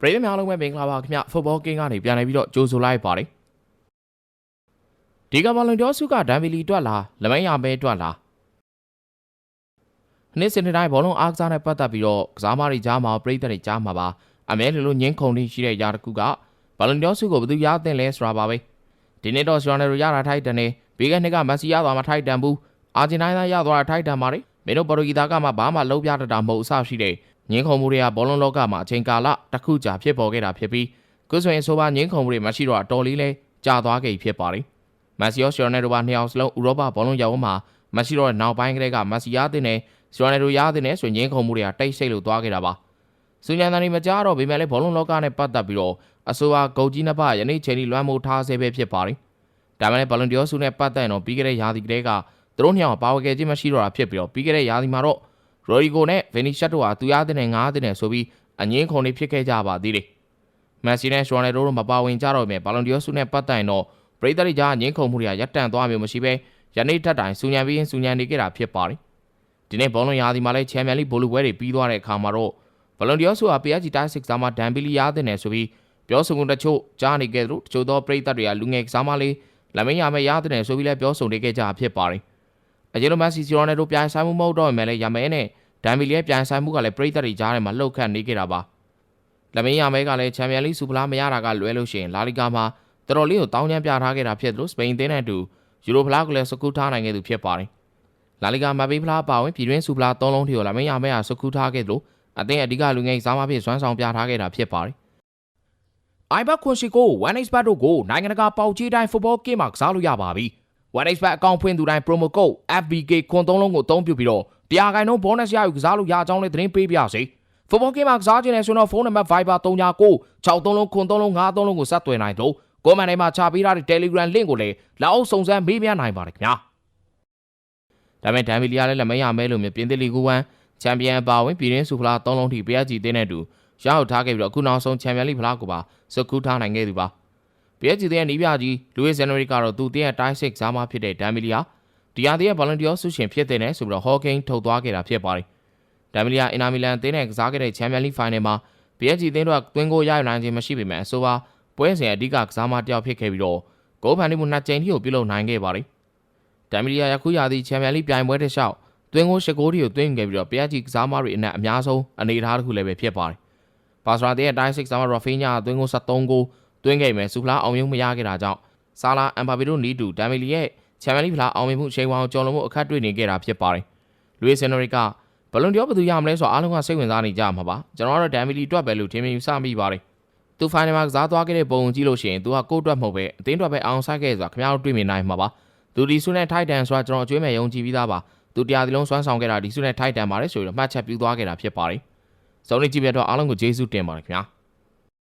ပရိသတ်များလုံးပဲမင်္ဂလာပါခင်ဗျဖုတ်ဘောကင်းကနေပြန်လည်ပြီးတော့ကြိုးဆိုလိုက်ပါတယ်ဒီကဘာလွန်ကျော်စုကဒမ်ဘီလီတွက်လာလမိုင်းရမဲတွက်လာနေ့စဉ်တိုင်းဘောလုံးအားကစားနဲ့ပတ်သက်ပြီးတော့ကစားမတွေကြားမှာပရိသတ်တွေကြားမှာပါအမဲလိုလိုညင်းခုန်နေရှိတဲ့ຢာတစ်ခုကဘာလွန်ကျော်စုကိုဘယ်သူရတဲ့လဲဆိုတာပါပဲဒီနေ့တော့ဆွမ်းနယ်ရတာထိုက်တန်နေဘေးကနှစ်ကမက်ဆီရသွားမှထိုက်တန်ဘူးအာဂျင်တိုင်းသားရသွားတာထိုက်တန်ပါတယ် မင်းတို့ပေါ်တူဂီသားကမှဘာမှလုံးပြတတ်တာမဟုတ်အဆရှိတဲ့ငင်းခုံမှုတွေကဘောလုံးလောကမှာအချိန်ကာလတစ်ခုကြာဖြစ်ပေါ်ခဲ့တာဖြစ်ပြီးကုဆိုရင်ဆိုပါငင်းခုံမှုတွေမရှိတော့အတော်လေးလဲကြာသွားခဲ့ဖြစ်ပါတယ်။မက်ဆီယောဆီယိုနယ်ဒိုပါနှစ်ယောက်စလုံးဥရောပဘောလုံးရောက်မှာမရှိတော့တဲ့နောက်ပိုင်းကလေးကမက်ဆီယားတင်နဲ့ဆီယိုနယ်ဒိုယားတင်နဲ့ဆိုရင်ငင်းခုံမှုတွေကတိတ်ဆိတ်လို့သွားခဲ့တာပါ။စူညန်တန်ဒီမကြားတော့ဗေမဲ့လဲဘောလုံးလောကနဲ့ပတ်သက်ပြီးတော့အဆိုပါဂုတ်ကြီးနှစ်ပါးယနေ့ချိန်ထိလွှမ်းမိုးထားဆဲပဲဖြစ်ပါတယ်။ဒါမှလည်းဘလွန်ဒီယိုဆူနဲ့ပတ်သက်ရင်တော့ပြီးခဲ့တဲ့ရာသီကလေးက သူတို့နှစ်ယောက်ပါဝယ်ခဲ့ခြင်းမရှိတော့တာဖြစ်ပြီးတော့ပြီးခဲ့တဲ့ရာသီမှာတော့ရိုရီဂိုနဲ့ဗီနီရှက်တို့ဟာသူရတဲ့နဲ့ငားတဲ့နဲ့ဆိုပြီးအငင်းခုန်တွေဖြစ်ခဲ့ကြပါသေးတယ်။မက်ဆီနဲ့ရှော်နယ်တို့မပါဝင်ကြတော့မြဲဘာလွန်ဒီယောဆုနဲ့ပတ်သက်ရင်တော့ပရိသတ်တွေကြားအငင်းခုန်မှုတွေကရပ်တန့်သွားမျိုးမရှိဘဲယနေ့ထက်တိုင်စူညံပြီးရင်စူညံနေကြတာဖြစ်ပါတယ်။ဒီနေ့ဘောလုံးရာသီမှာလည်းချန်ပီယံလိဘိုလူပွဲတွေပြီးသွားတဲ့အခါမှာတော့ဘာလွန်ဒီယောဆုဟာ PSG တိုက်စစ်ကစားမဒန်ဘီလီရတဲ့နဲ့ဆိုပြီးပြောဆိုမှုတချို့ကြားနေကြသလိုတချို့သောပရိသတ်တွေကလူငယ်ကစားမလေးလမင်းရမယ်ရတဲ့နဲ့ဆိုပြီးလည်းပြောဆိုနေကြကြဖြစ်ပါတယ်။ အဂျီလိုမက်ဆီစီရောနယ်တို့ပြိုင်ဆိုင်မှုမဟုတ်တော့မယ်လေရမယ်နဲ့ဒမ်ဘီလီရဲ့ပြန်ဆိုင်မှုကလည်းပရိသတ်တွေကြားထဲမှာလှုပ်ခတ်နေကြတာပါလက်မင်းရမဲကလည်းချန်ပီယံလိစူပလာမရတာကလွဲလို့ရှိရင်လာလီဂါမှာတော်တော်လေးကိုတောင်းကျမ်းပြထားခဲ့တာဖြစ်သလိုစပိန်သင်းနဲ့အတူယူရိုဖလားကိုလည်းစကူထားနိုင်ခဲ့သူဖြစ်ပါတယ်လာလီဂါမှာဘေးဖလားပါဝင်ပြည်တွင်းစူပလာ၃လုံးထိကိုလက်မင်းရမဲကစကူထားခဲ့သလိုအသင်းအဓိကလူငယ်စားမဖြစ်စွမ်းဆောင်ပြထားခဲ့တာဖြစ်ပါတယ်အိုင်ဘတ်ခွန်ရှိကို1 expert တို့ကိုနိုင်ငံတကာပေါက်ကြီးတိုင်း football game မှာကစားလို့ရပါပြီ 1 expert အကောင့်ဖွင့်သူတိုင်း promo code FBK ခွန်၃လုံးကိုအသုံးပြုပြီးတော့တရားခိုင်နှုန်း bonus ရယူကစားလို့ရအောင်လည်းသတင်းပေးပြစေ။ Football game မှာကစားခြင်းနဲ့ဆိုတော့ဖုန်းနံပါတ် Viber 39 63လုံးခွန်3လုံး5 3လုံးကိုဆက်သွယ်နိုင်လို့ကိုမန်တိုင်းမှာချပေးထားတဲ့ Telegram link ကိုလည်းလက်အောက်စုံစမ်းမေးမြန်းနိုင်ပါတယ်ခင်ဗျာ။ဒါပေမဲ့ဒန်ဗီလီယာလည်းလက်မရမဲလို့မြပြင်သစ်လီဂူ1ချန်ပီယံအပါဝင်ပြည်ရင်းစုဖလား3လုံးထိ PSG တင်းတဲ့အတူရအောင်ထားခဲ့ပြီးတော့အခုနောက်ဆုံးချန်ပီယံလိဖလားကိုပါစကူးထားနိုင်ခဲ့သူပါ။ PSG တင်းရဲ့နီးပြကြီးလူဝစ်ဇန်နဝရီကတော့သူတင်းရဲ့တိုင်းစစ်ကစားမဖြစ်တဲ့ဒန်ဗီလီယာဒီယာသေးရဲ့ volunteer ဆုရှင်ဖြစ်တဲ့နဲ့ဆိုပြီးတော့ Hawking ထုတ်သွားခဲ့တာဖြစ်ပါတယ်။ဒမ်မီလီယာအင်နာမီလန်အသင်းနဲ့ကစားခဲ့တဲ့ Champions League Final မှာ PSG အသင်းတို့ကတွင်းကိုရယူနိုင်ခြင်းမရှိပေမဲ့အဆိုပါပွဲစဉ်အဓိကကစားမတယောက်ဖြစ်ခဲ့ပြီးတော့ဂိုးဖန်တီမှုနှစ်ကြိမ်ထိကိုပြုလုပ်နိုင်ခဲ့ပါတယ်။ဒမ်မီလီယာယခုရာသီ Champions League ပြိုင်ပွဲတစ်လျှောက်တွင်းကိုရှစ်ဂိုးထိကိုတွင်းခဲ့ပြီးတော့ PSG ကစားမတွေအနက်အများဆုံးအနေအထားတစ်ခုလည်းပဲဖြစ်ပါတယ်။ဘာစရာတဲ့တိုင်းစစ်ကစားမရာဖီညာတွင်းကို73ဂိုး တွင်းခဲ့မယ်စူဖလားအောင်မြင်မရခဲ့တာကြောင့်ဆာလာအမ်ဘာဘီတို့နီးတူဒမ်မီလီရဲ့ချန်ပီယံလိဖလားအောင်မြင်မှုအချိန်ဝါကိုကျော်လွန်မှုအခက်တွေ့နေခဲ့တာဖြစ်ပါတယ်။လူးစင်နိုရီကဘလွန်ဒီယောဘယ်သူရမလဲဆိုတော့အားလုံးကစိတ်ဝင်စားနေကြမှာပါ။ကျွန်တော်ကတော့ဒမ်မီလီတွက်ပဲလို့ထင်မြင်ယူဆမိပါတယ်။သူဖိုင်နယ်မှာကစားသွားခဲ့တဲ့ပုံကြည့်လို့ရှိရင်သူကကိုယ့်အတွက်မဟုတ်ပဲအသင်းအတွက်ပဲအောင်ဆိုင်ခဲ့ဆိုတာခင်ဗျားတို့တွေ့မြင်နိုင်မှာပါ။သူဒီဆုနဲ့ထိုက်တန်ဆိုတာကျွန်တော်အကျွေးမဲ့ယုံကြည်ပြီးသားပါ။သူတရားဒီလုံးစွမ်းဆောင်ခဲ့တာဒီဆုနဲ့ထိုက်တန်ပါတယ်ဆိုပြီးတော့မှတ်ချက်ပြုသွားခဲ့တာဖြစ်ပါတယ်။စုံနေကြည့်ပြတော့အားလုံးကိုကျေးဇူးတင်ပါတယ်ခင်ဗျာ။